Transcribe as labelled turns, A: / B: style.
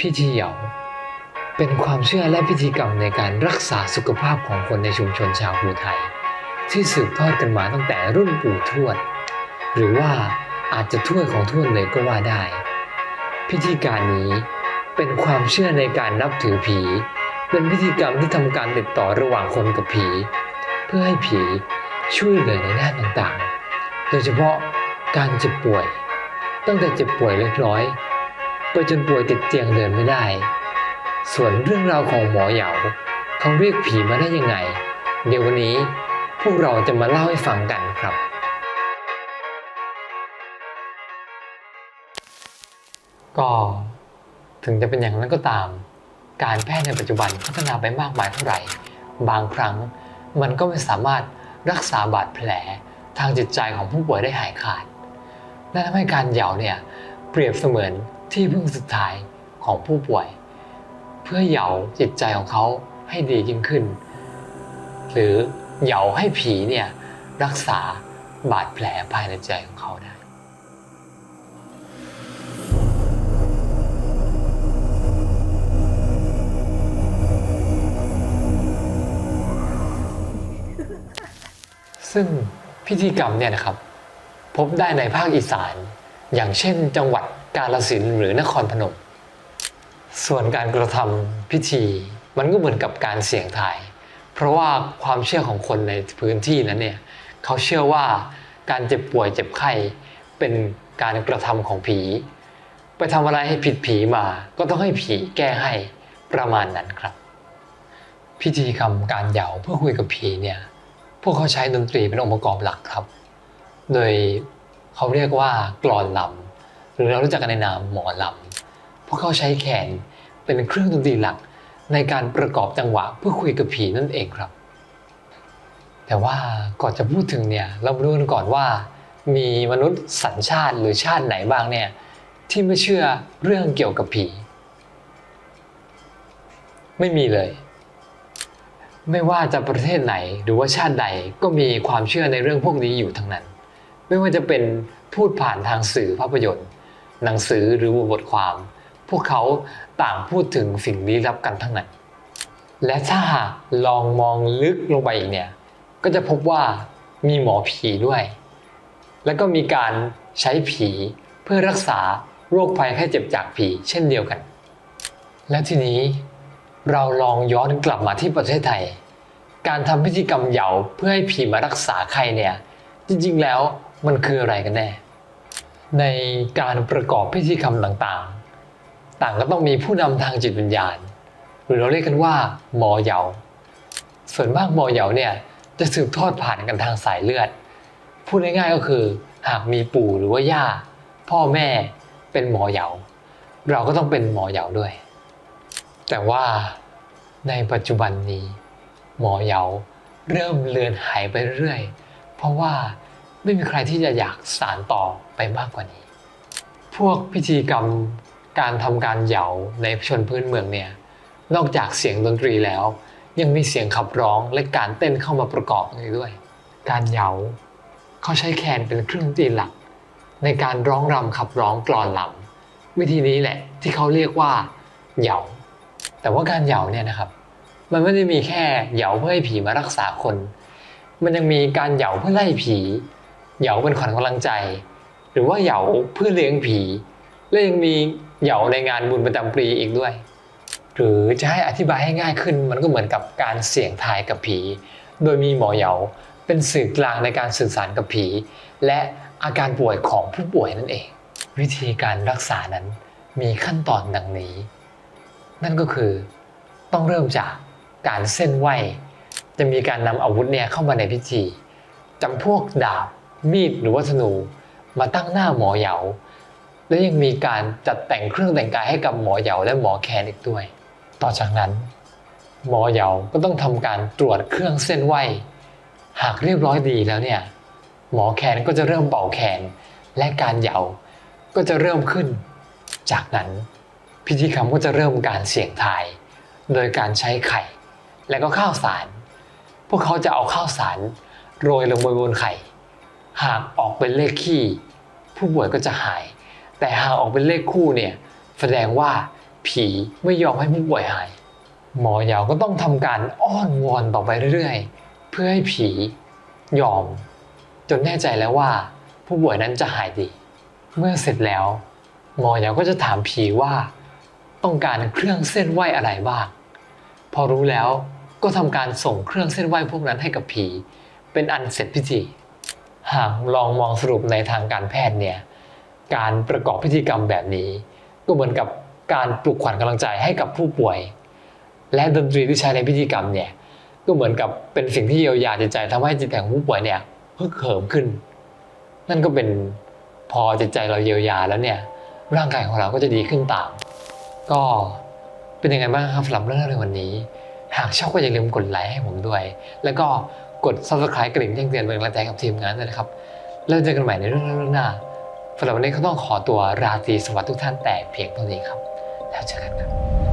A: พิธีเหยาเป็นความเชื่อและพิธีกรรมในการรักษาสุขภาพของคนในชุมชนชาวภูไทย ที่สืบทอดกันมาตั้งแต่รุ่นปู่ทวด หรือว่าอาจจะทวดของทวดเลยก็ว่าได้ พิธีการนี้เป็นความเชื่อในการนับถือผี เป็นพิธีกรรมที่ทำการติดต่อระหว่างคนกับผี เพื่อให้ผีช่วยเหลือในด้านต่างๆ โดยเฉพาะการเจ็บป่วย ตั้งแต่เจ็บป่วยเล็กน้อย ไปจนป่วยติดเตียงเดินไม่ได้ ส่วนเรื่องราวของหมอเหยาเขาเรียกผีมาได้ยังไง เดี๋ยววันนี้พวกเราจะมาเล่าให้ฟังกันครับก็ถึงจะเป็นอย่างนั้นก็ตาม การแพทย์ในปัจจุบันพัฒนาไปมากมายเท่าไหร่ บางครั้งมันก็ไม่สามารถรักษาบาดแผลทางจิตใจของผู้ป่วยได้หายขาดนั่นทำให้การเหยาเนี่ยเปรียบเสมือน ที่พึ่งสุดท้ายของผู้ป่วย เพื่อเหยาจิตใจของเขาให้ดียิ่งขึ้น หรือเหยาให้ผีเนี่ยรักษาบาดแผลภายในใจของเขาได้ซึ่งพิธีกรรมเนี่ยนะครับ พบได้ในภาคอีสาน อย่างเช่นจังหวัด กาฬสินธุ์หรือนครพนม ส่วนการกระทำพิธีมันก็เหมือนกับการเสี่ยงทาย เพราะว่าความเชื่อของคนในพื้นที่นั้นเนี่ยเขาเชื่อว่าการเจ็บป่วยเจ็บไข้เป็นการกระทำของผี ไปทำอะไรให้ผิดผีมา ก็ต้องให้ผีแก้ให้ประมาณนั้นครับ พิธีกรรมการเหยาเพื่อคุยกับผีเนี่ยพวกเขาใช้ดนตรีเป็นองค์ประกอบหลักครับ โดยเขาเรียกว่ากลอนลำ หรือเรารู้จักกันในนามหมอลำพวกเขาใช้แขนเป็นเครื่องดนตรีหลักในการประกอบจังหวะเพื่อคุยกับผีนั่นเองครับ แต่ว่าก่อนจะพูดถึงเนี่ยเรามาดูกันก่อนว่า มีมนุษย์สัญชาติหรือชาติไหนบ้างเนี่ยที่ไม่เชื่อเรื่องเกี่ยวกับผี ไม่มีเลย ไม่ว่าจะประเทศไหนหรือว่าชาติใดก็มีความเชื่อในเรื่องพวกนี้อยู่ทั้งนั้น ไม่ว่าจะเป็นพูดผ่านทางสื่อภาพยนตร์ หนังสือหรือบทความ พวกเขาต่างพูดถึงสิ่งลี้ลับกันทั้งนั้น และถ้าหากลองมองลึกลงไปอีกเนี่ย ก็จะพบว่ามีหมอผีด้วย แล้วก็มีการใช้ผีเพื่อรักษาโรคภัยไข้เจ็บจากผีเช่นเดียวกัน และทีนี้เราลองย้อนกลับมาที่ประเทศไทย การทำพิธีกรรมเหยาเพื่อให้ผีมารักษาใครเนี่ย จริงๆแล้วมันคืออะไรกันแน่ ในการประกอบพิธีกรรมต่างๆ ต่างก็ต้องมีผู้นำทางจิตวิญญาณ หรือเราเรียกกันว่าหมอเหยา ส่วนมากหมอเหยาเนี่ยจะสืบทอดผ่านกันทางสายเลือด พูดง่ายๆก็คือ หากมีปู่หรือว่าย่า พ่อแม่เป็นหมอเหยา เราก็ต้องเป็นหมอเหยาด้วย แต่ว่าในปัจจุบันนี้ หมอเหยาเริ่มเลือนหายไปเรื่อย เพราะว่า ไม่มีใครที่จะอยากสานต่อไปมากกว่านี้ พวกพิธีกรรมการทำการเหยาในชนพื้นเมืองเนี่ยนอกจากเสียงดนตรีแล้ว ยังมีเสียงขับร้องและการเต้นเข้ามาประกอบด้วย การเหยาเขาใช้แคนเป็นเครื่องดนตรีหลัก ในการร้องรำขับร้องกลอนลำวิธีนี้แหละที่เขาเรียกว่าเหยาแต่ว่าการเหยาเนี่ยนะครับ มันไม่ได้มีแค่เหยาเพื่อให้ผีมารักษาคน มันยังมีการเหยาเพื่อไล่ผี เหยาเป็นขวัญกำลังใจ หรือว่าเหยาเพื่อเลี้ยงผี และยังมีเหยาในงานบุญประจำปีอีกด้วย หรือจะให้อธิบายให้ง่ายขึ้น มันก็เหมือนกับการเสี่ยงทายกับผี โดยมีหมอเหยาเป็นสื่อกลางในการสื่อสารกับผี และอาการป่วยของผู้ป่วยนั่นเอง วิธีการรักษานั้นมีขั้นตอนดังนี้ นั่นก็คือต้องเริ่มจากการเส้นไหวจะมีการนำอาวุธเนี่ยเข้ามาในพิธีจำพวกดาบ มีดหรือว่าธนูมาตั้งหน้าหมอเหยา และยังมีการจัดแต่งเครื่องแต่งกายให้กับหมอเหยาและหมอแคนอีกด้วย ต่อจากนั้น หมอเหยาก็ต้องทำการตรวจเครื่องเส้นไหวหากเรียบร้อยดีแล้วเนี่ยหมอแคนก็จะเริ่มเป่าแคนและการเหยาก็จะเริ่มขึ้น จากนั้นพิธีกรรมก็จะเริ่มการเสี่ยงทาย โดยการใช้ไข่ และก็ข้าวสาร พวกเขาจะเอาข้าวสารโรยลงบนไข่ หากออกเป็นเลขคี่ผู้ป่วยก็จะหาย แต่หากออกเป็นเลขคู่เนี่ยแสดงว่าผีไม่ยอมให้ผู้ป่วยหาย หมอยาวก็ต้องทำการอ้อนวอนต่อไปเรื่อยๆ เพื่อให้ผียอม จนแน่ใจแล้วว่า ผู้ป่วยนั้นจะหายดี เมื่อเสร็จแล้ว หมอยาวก็จะถามผีว่าต้องการเครื่องเส้นไหวอะไรบ้าง พอรู้แล้วก็ทำการส่งเครื่องเส้นไหวพวกนั้นให้กับผี เป็นอันเสร็จพิธี หากลองมองสรุปในทางการแพทย์เนี่ยการประกอบพิธีกรรมแบบนี้ ก็เหมือนกับการปลุกขวัญกำลังใจให้กับผู้ป่วย และดนตรีที่ใช้ในพิธีกรรมเนี่ยก็เหมือนกับเป็นสิ่งที่เยียวยาจิตใจทำให้จิตใจของผู้ป่วยเนี่ยฮึกเหิมขึ้น นั่นก็เป็นพอจิตใจเราเยียวยาแล้วเนี่ยร่างกายของเราก็จะดีขึ้นตาม ก็เป็นยังไงบ้างครับสำหรับเรื่องในวันนี้ หากชอบก็อย่าลืมกดไลค์ให้ผมด้วย แล้วก็ กด subscribe กระดิ่งแจ้งเตือนเป็นกำลังใจกับทีมงานด้วยนะครับ แล้วเจอกันใหม่ในเรื่องหน้าสำหรับวันนี้ก็ต้องขอตัวราตรีสวัสดิ์ทุกท่านแต่เพียงเท่านี้ครับ แล้วเจอกันครับ